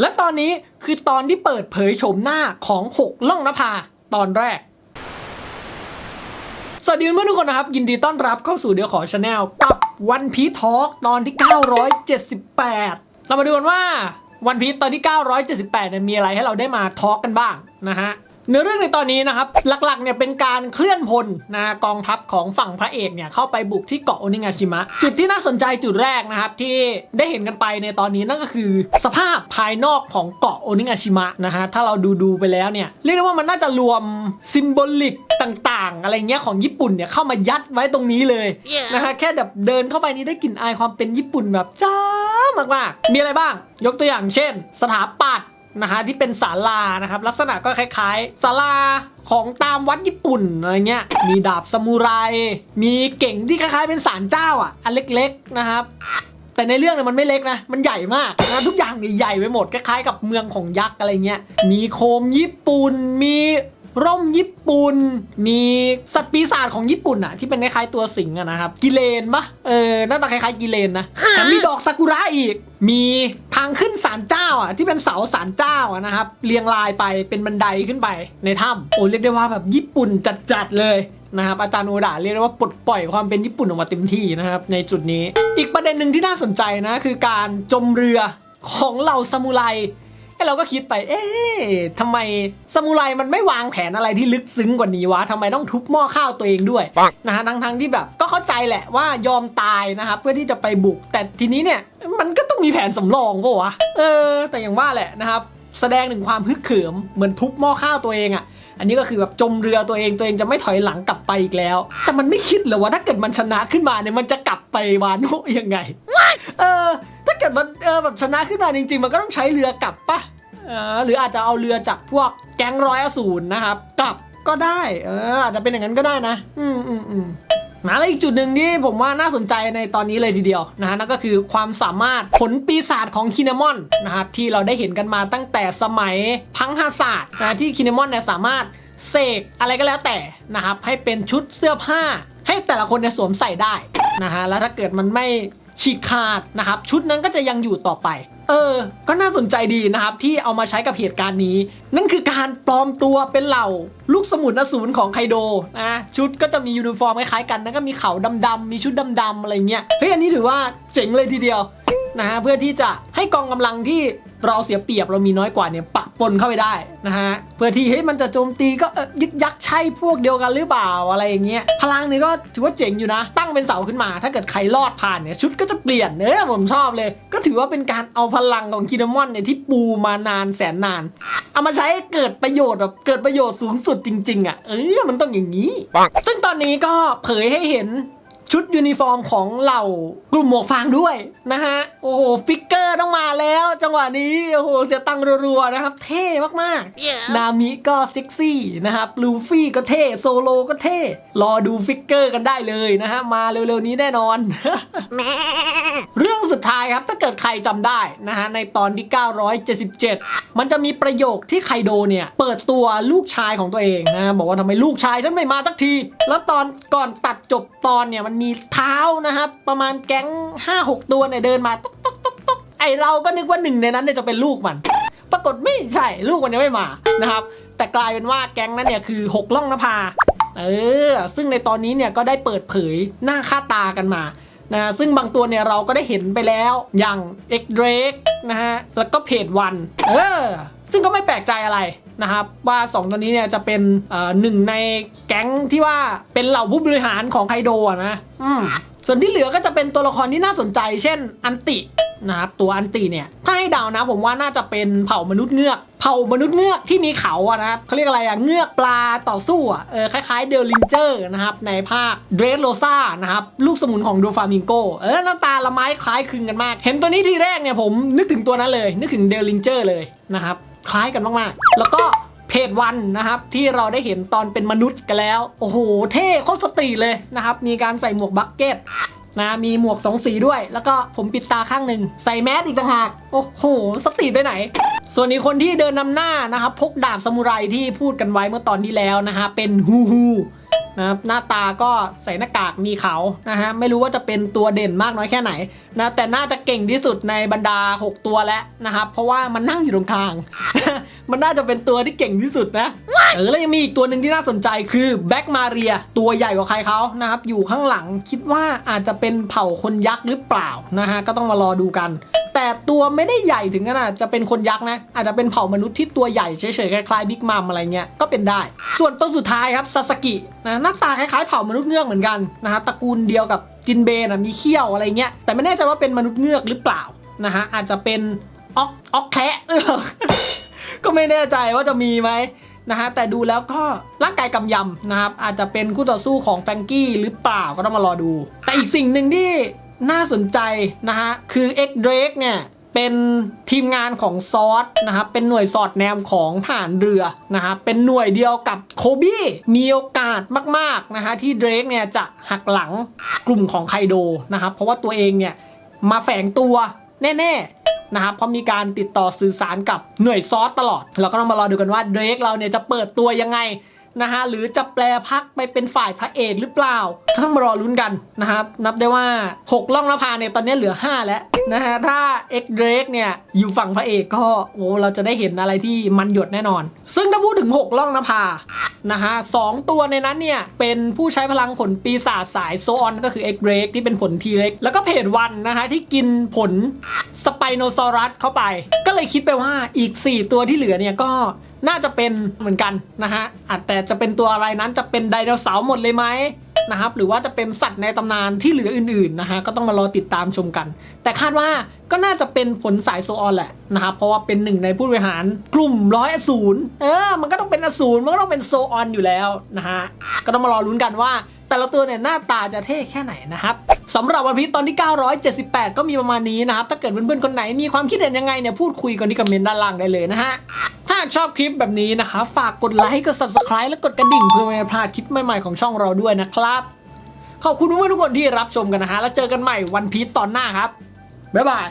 และตอนนี้คือตอนที่เปิดเผยโฉมหน้าของหกล่องนภาตอนแรก สวัสดีเพื่อนทุกคนนะครับ ยินดีต้อนรับเข้าสู่เดียวขอชาแนลกับวันพีทอ k ตอนที่ 978 เรามาดูกันว่าวันพีทตอนที่ 978เนี่ยมีอะไรให้เราได้มาทอ k กันบ้างนะฮะ เนื้อเรื่องในตอนนี้นะครับ หลักๆเนี่ยเป็นการเคลื่อนพลนะกองทัพของฝั่งพระเอกเนี่ยเข้าไปบุกที่เกาะโอนิงาชิมะ จุดที่น่าสนใจจุดแรกนะครับ ที่ได้เห็นกันไปในตอนนี้นั่นก็คือ สภาพภายนอกของเกาะโอนิงาชิมะนะฮะถ้าเราดูดูๆไปแล้วเนี่ยเรียกได้ว่ามันน่าจะรวมซิมโบลิกต่างๆ อะไรเงี้ยของญี่ปุ่นเนี่ยเข้ามายัดไว้ตรงนี้เลย Yeah. นะฮะแค่แบบเดินเข้าไปนี่ได้กลิ่นอายความเป็นญี่ปุ่นแบบจ้ามากๆมีอะไรบ้าง ยกตัวอย่างเช่น สถาปัตย์ นะฮะที่เป็นศาลานะครับ ลักษณะก็คล้ายๆศาลาของตามวัดญี่ปุ่นอะไรเงี้ย มีดาบซามูไร มีเก่งที่คล้ายๆเป็นศาลเจ้าอะ อันเล็กๆนะครับ แต่ในเรื่องเนี่ยมันไม่เล็กนะ มันใหญ่มากนะทุกอย่างนี่ใหญ่ไปหมดคล้ายๆกับเมืองของยักษ์อะไรเงี้ย มีโคมญี่ปุ่น มี ร่มญี่ปุ่น มีสัตว์ปีศาจของญี่ปุ่นอะที่เป็นคล้ายๆตัวสิงห์อะนะครับ กิเลนปะเออหน้าตาคล้ายๆกิเลนนะแถมมีดอกซากุระอีก มีทางขึ้นศาลเจ้าอะที่เป็นเสาศาลเจ้าอะนะครับเรียงรายไปเป็นบันไดขึ้นไปในถ้ำโอ้เรียกได้ว่าแบบญี่ปุ่นจัดๆเลยนะครับอาจารย์โอดาเรียกได้ว่าปลดปล่อยความเป็นญี่ปุ่นออกมาเต็มที่นะครับในจุดนี้ อีกประเด็นหนึ่งที่น่าสนใจนะคือการจมเรือของเหล่าซามูไรไอ้ เราก็คิดไป เอ๊ะทำไมซามูไรมันไม่วางแผนอะไรที่ลึกซึ้งกว่านี้วะทำไมต้องทุบหม้อข้าวตัวเองด้วยปังนะฮะทั้งทั้งๆที่แบบ ก็เข้าใจแหละว่ายอมตายนะครับเพื่อที่จะไปบุก แต่ทีนี้เนี่ยมันก็ต้องมีแผนสำรองปะวะเออ แต่อย่างว่าแหละนะครับ แสดงถึงความฮึกเหิมเหมือนทุบหม้อข้าวตัวเองอะอันนี้ก็คือแบบจมเรือตัวเองตัวเองจะไม่ถอยหลังกลับไปอีกแล้ว แต่มันไม่คิดเลยว่าถ้าเกิดมันชนะขึ้นมาเนี่ยมันจะกลับไปวาโนะยังไง เออ ถ้าเกิดมันเออแบบชนะขึ้นมาจริง ๆ มันก็ต้องใช้เรือกลับปะเออหรืออาจจะเอาเรือจากพวกแก๊งร้อยอสูรนะครับกลับก็ได้เอออาจจะเป็นอย่างนั้นก็ได้นะ อืมอืมอืมนะและอีกจุดหนึ่งที่ผมว่าน่าสนใจในตอนนี้เลยทีเดียวนะฮะนั่นก็คือความสามารถผลปีศาจของคินามอนนะครับที่เราได้เห็นกันมาตั้งแต่สมัยพังหาศาสตร์นะที่คินามอนเนี่ยสามารถเสกอะไรก็แล้วแต่นะครับให้เป็นชุดเสื้อผ้า ให้แต่ละคนเนี่ยสวมใส่ได้นะฮะแล้วถ้าเกิดมันไม่ ฉีกขาดนะครับ ชุดนั้นก็จะยังอยู่ต่อไป เออ ก็น่าสนใจดีนะครับ ที่เอามาใช้กับเหตุการณ์นี้ นั่นคือการปลอมตัวเป็นเหล่า ลูกสมุนอสูรของไคโดนะชุดก็จะมียูนิฟอร์มคล้ายๆกันนะก็มีเขาดำๆมีชุดดำๆอะไรเงี้ยเฮ้ยอันนี้ถือว่าเจ๋งเลยทีเดียว นะฮะเพื่อที่จะให้กองกำลังที่เราเสียเปรียบเรามีน้อยกว่าเนี่ยปะปนเข้าไปได้นะฮะเพื่อที่เฮ้ยมันจะโจมตีก็เออยึกยักใช่พวกเดียวกันหรือเปล่าอะไรอย่างเงี้ยพลังนี่ก็ถือว่าเจ๋งอยู่นะ ตั้งเป็นเสาขึ้นมา ถ้าเกิดใครรอดผ่านเนี่ยชุดก็จะเปลี่ยนเออผมชอบเลย ก็ถือว่าเป็นการเอาพลังของคินามอนเนี่ยที่ปูมานานแสนนานเอามาใช้ให้เกิดประโยชน์แบบเกิดประโยชน์สูงสุดจริง ๆ อะ เออมันต้องอย่างนี้ปังซึ่งตอนนี้ก็เผยให้เห็น ชุดยูนิฟอร์มของเหล่ากลุ่มหมวกฟางด้วยนะฮะ โอ้โห ฟิกเกอร์ต้องมาแล้ว จังหวะนี้ โอ้โห เสียตังค์รัวๆนะครับ เท่มากๆ Yeah. นามิก็เซ็กซี่นะครับลูฟี่ก็เท่ โซโลก็เท่ รอดูฟิกเกอร์กันได้เลยนะฮะ มาเร็วๆนี้แน่นอน เรื่องสุดท้ายครับ ถ้าเกิดใครจำได้นะฮะ ในตอนที่ 977 มันจะมีประโยคที่ไคโดเนี่ย เปิดตัวลูกชายของตัวเองนะ บอกว่าทำไมลูกชายฉันไม่มาสักที แล้วตอนก่อนตัดจบตอนเนี่ยมันมีเท้านะครับ ประมาณแก๊ง 5-6 ตัวเนี่ยเดินมาตุ๊กตุ๊กตุ๊กตุ๊กไอเราก็นึกว่าหนึ่งในนั้นเนี่ยจะเป็นลูกมัน ปรากฏไม่ใช่ลูกมันยังไม่มานะครับ แต่กลายเป็นว่าแก๊งนั้นเนี่ยคือหกล่องนภาเออซึ่งในตอนนี้เนี่ยก็ได้เปิดเผยหน้าค่าตากันมานะซึ่งบางตัวเนี่ยเราก็ได้เห็นไปแล้วอย่าง X Drake นะฮะแล้วก็เพจวันเออซึ่งก็ไม่แปลกใจอะไร นะครับว่า 2 ตัวนี้เนี่ยจะเป็นเอ่อหนึ่งในแก๊งที่ว่าเป็นเหล่าผู้บริหารของไคโดอะนะอืมส่วนที่เหลือก็จะเป็นตัวละครที่น่าสนใจ เช่นอันตินะครับตัวอันติเนี่ยถ้าให้เดานะผมว่าน่าจะเป็นเผ่ามนุษย์เงือกเผ่ามนุษย์เงือกที่มีเขาอะนะครับเขาเรียกอะไรอะเงือกปลาต่อสู้อะเออคล้ายๆเดลลิงเจอร์นะครับในภาคเดรสโรซานะครับลูกสมุนของดูฟามิงโกเออหน้าตาละไม้คล้ายคลึงกันมาก เห็นตัวนี้ทีแรกเนี่ยผมนึกถึงตัวนั้นเลย นึกถึงเดลลิงเจอร์เลยนะครับ คล้ายกันมากๆ แล้วก็เพจวันนะครับที่เราได้เห็นตอนเป็นมนุษย์กันแล้ว โอ้โห เท่โคตรสตรีเลยนะครับ มีการใส่หมวกบักเก็ตนะมีหมวกสองสีด้วย แล้วก็ผมปิดตาข้างหนึ่งใส่แมสอีกต่างหาก โอ้โห สตรีไปไหน ส่วนอีกคนที่เดินนำหน้านะครับ พกดาบซามูไรที่พูดกันไว้เมื่อตอนที่แล้วนะฮะเป็นฮูฮู นะครับหน้าตาก็ใส่หน้ากากมีเขานะฮะไม่รู้ว่าจะเป็นตัวเด่นมากน้อยแค่ไหนนะแต่น่าจะเก่งที่สุดในบรรดา 6 ตัวแล้วนะครับเพราะว่ามันนั่งอยู่ตรงกลาง มันน่าจะเป็นตัวที่เก่งที่สุดนะเออแล้วยังมีอีกตัวหนึ่งที่น่าสนใจคือแบ็กมาเรียตัวใหญ่กว่าใครเขานะครับอยู่ข้างหลังคิดว่าอาจจะเป็นเผ่าคนยักษ์หรือเปล่านะฮะก็ต้องมารอดูกัน แต่ตัวไม่ได้ใหญ่ถึงขนาดจะเป็นคนยักษ์นะ อาจจะเป็นเผ่ามนุษย์ที่ตัวใหญ่เฉยๆคล้ายๆบิ๊กมัมอะไรเงี้ยก็เป็นได้ ส่วนตัวสุดท้ายครับซาสกินะหน้าตาคล้ายๆเผ่ามนุษย์เงือกเหมือนกันนะฮะตระกูลเดียวกับจินเบนะมีเขี้ยวอะไรเงี้ยแต่ไม่แน่ใจว่าเป็นมนุษย์เงือกหรือเปล่านะฮะอาจจะเป็นออกออกแค่ก็ไม่แน่ใจว่าจะมีไหมนะฮะแต่ดูแล้วก็ร่างกายกำยำนะครับอาจจะเป็นคู่ต่อสู้ของแฟรงกี้หรือเปล่าก็ต้องมารอดู แต่อีกสิ่งหนึ่งที่ น่าสนใจนะฮะ คือ X Drake เนี่ยเป็นทีมงานของซอสนะครับเป็นหน่วยสอดแนมของทหารเรือนะครับเป็นหน่วยเดียวกับโคบี้มีโอกาสมากๆนะฮะที่เดรกเนี่ยจะหักหลังกลุ่มของไคโดนะครับเพราะว่าตัวเองเนี่ยมาแฝงตัวแน่ๆนะครับเพราะมีการติดต่อสื่อสารกับหน่วยซอสตลอด เราก็ต้องมารอดูกันว่าเดรกเราเนี่ยจะเปิดตัวยังไง นะฮะหรือจะแปลพักไปเป็นฝ่ายพระเอกหรือเปล่าก็ต้องมารอลุ้นกันนะครับนับได้ว่า 6 ล่องนภาเนี่ยตอนนี้เหลือ 5 แล้วนะฮะถ้า X Drake เนี่ยอยู่ฝั่งพระเอกก็โอ้เราจะได้เห็นอะไรที่มันหยดแน่นอน ซึ่งถ้าพูดถึง 6 ล่องนภานะฮะสองตัวในนั้นเนี่ย เป็นผู้ใช้พลังผลปีศาจสายโซออนก็คือ X Drake ที่เป็นผลทีเล็กแล้วก็เพจวันนะฮะที่กินผลสไปโนซอรัสเข้าไป ก็เลยคิดไปว่าอีก 4 ตัวที่เหลือเนี่ยก็ น่าจะเป็นเหมือนกันนะฮะอาจแต่จะเป็นตัวอะไรนั้นจะเป็นไดโนเสาร์หมดเลยไหมนะครับหรือว่าจะเป็นสัตว์ในตำนานที่เหลืออื่นๆนะฮะก็ต้องมารอติดตามชมกัน แต่คาดว่าก็น่าจะเป็นผลสายโซออนแหละนะครับเพราะว่าเป็นหนึ่งในผู้บริหารกลุ่มร้อยอสูรเออมันก็ต้องเป็นอสูรมันก็ต้องเป็นโซออนอยู่แล้วนะฮะก็ต้องมารอลุ้นกันว่า แต่ละตัวเนี่ยหน้าตาจะเท่แค่ไหนนะครับสำหรับวันพีตอนที่ 978 ก็มีประมาณนี้นะครับถ้าเกิดเพื่อนๆคนไหนมีความคิดเห็นยังไงเนี่ยพูดคุยกันที่คอมเมนต์ด้านล่างได้เลยนะฮะ ถ้าชอบคลิปแบบนี้นะคะ ฝากกดไลค์ กด subscribe และกดกระดิ่งเพื่อไม่พลาดคลิปใหม่ๆของช่องเราด้วยนะครับ ขอบคุณเพื่อนๆทุกคนที่รับชมกันนะฮะ แล้วเจอกันใหม่วันพีชตอนหน้าครับ บ๊ายบาย